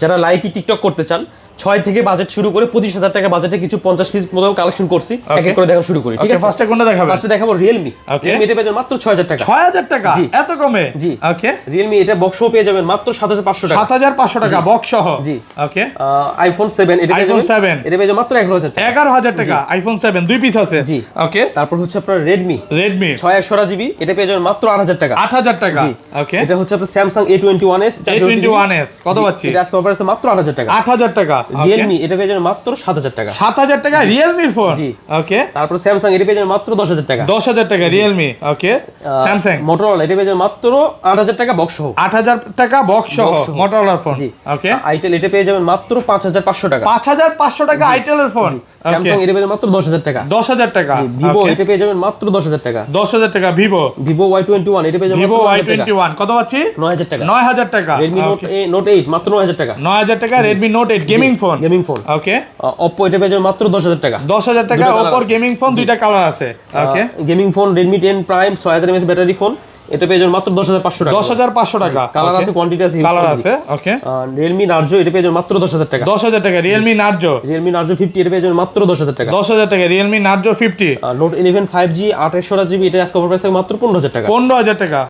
যারা Likee TikTok করতে চান ছয় থেকে বাজেট শুরু করে পঁচিশ হাজার টাকা বাজেটে কিছু পঞ্চাশ পিস মতো কালেকশন করছি এক এক করে দেখা শুরু করি ঠিক আছে? ফার্স্টে কোনটা দেখাবেন? ফার্স্টে দেখাবো রিয়েলমি রিয়েলমি এটা পেয়ে মাত্র ছয় হাজার টাকা। ছয় হাজার টাকা? জি। এত কমে? জি। ওকে রিয়েলমি এটা বক্সও পেয়ে যাবেন মাত্র সাত হাজার পাঁচশো টাকা। সাত হাজার পাঁচশো টাকা বক্স সহ? জি। ওকে আইফোন সেভেন এটা যাবেন। 7 এটা পেয়ে মাত্র এগারো হাজার টাকা। এগারো হাজার টাকা। আইফোন সেভেন দুই পিস আছে। জি। ওকে তারপর হচ্ছে আপনার রেডমি রেডমি ছয় একশো জিবি এটা পেয়ে যাবেন মাত্র আট হাজার টাকা। আট হাজার টাকা। ওকে এটা হচ্ছে আপনার Samsung A twenty one S A twenty one S কত পাচ্ছি? এটা আজকে অফার আছে মাত্র আট হাজার টাকা আট হাজার টাকা রিয়েলমি এটা পেয়ে যাবেন মাত্র সাত হাজার টাকা সাত হাজার টাকা রিয়েলমির ফোন জি। ওকে তারপর স্যামসাং এটা পেয়ে যাবেন মাত্র দশ হাজার টাকা দশ হাজার টাকা রিয়েলমি ওকে স্যামসাং মোটরোলা এটা পেয়ে যাবেন মাত্র আট হাজার টাকা বক্স সহ আট হাজার টাকা বক্স সহ। মোটরোলার ফোন জি ওকে আইটেল এটা পেয়ে যাবেন মাত্র পাঁচ হাজার পাঁচশো টাকা পাঁচ হাজার পাঁচশো টাকা আইটেলের ফোন স্যামসাং এটা পেয়ে যাবেন মাত্র দশ হাজার টাকা দশ হাজার টাকা ভিভো এটা পেয়ে যাবেন মাত্র দশ হাজার টাকা দশ হাজার টাকা Vivo Vivo Y twenty one এটা পেয়ে যাবেন 9,000 টাকা। টোয়েন্টি ওয়ান কত পাচ্ছি নয় হাজার টাকা নয় হাজার টাকা Redmi note A note eight মাত্র নয় হাজার টাকা। নয় হাজার টাকা Redmi note eight gaming phone gaming phone okay Oppo এটা পেয়ে মাত্র দশ হাজার টাকা। দশ হাজার টাকা আছে। গেমিং ফোন দুইটা কালার আছে। Okay gaming phone ten prime ছয় হাজার এমএস ব্যাটারি ফোন এটা পেয়ে যাবেন মাত্র দশ হাজার পাঁচশো টাকা। দশ হাজার পাঁচশো টাকা। কালার আছে কোয়ান্টিটি আছে কালার আছে ওকে রিয়েলমি নার্জো এটা পেয়ে যাবেন মাত্র দশ হাজার টাকা। দশ হাজার টাকা Realme Narzo Realme Narzo fifty এটা পেয়ে যাবেন মাত্র দশ হাজার টাকা। দশ হাজার টাকা Realme Narzo fifty note eleven five G আঠাশশো জিবি এটা আজকে অফার প্রাইস মাত্র পনেরো হাজার টাকা। পনেরো হাজার টাকা।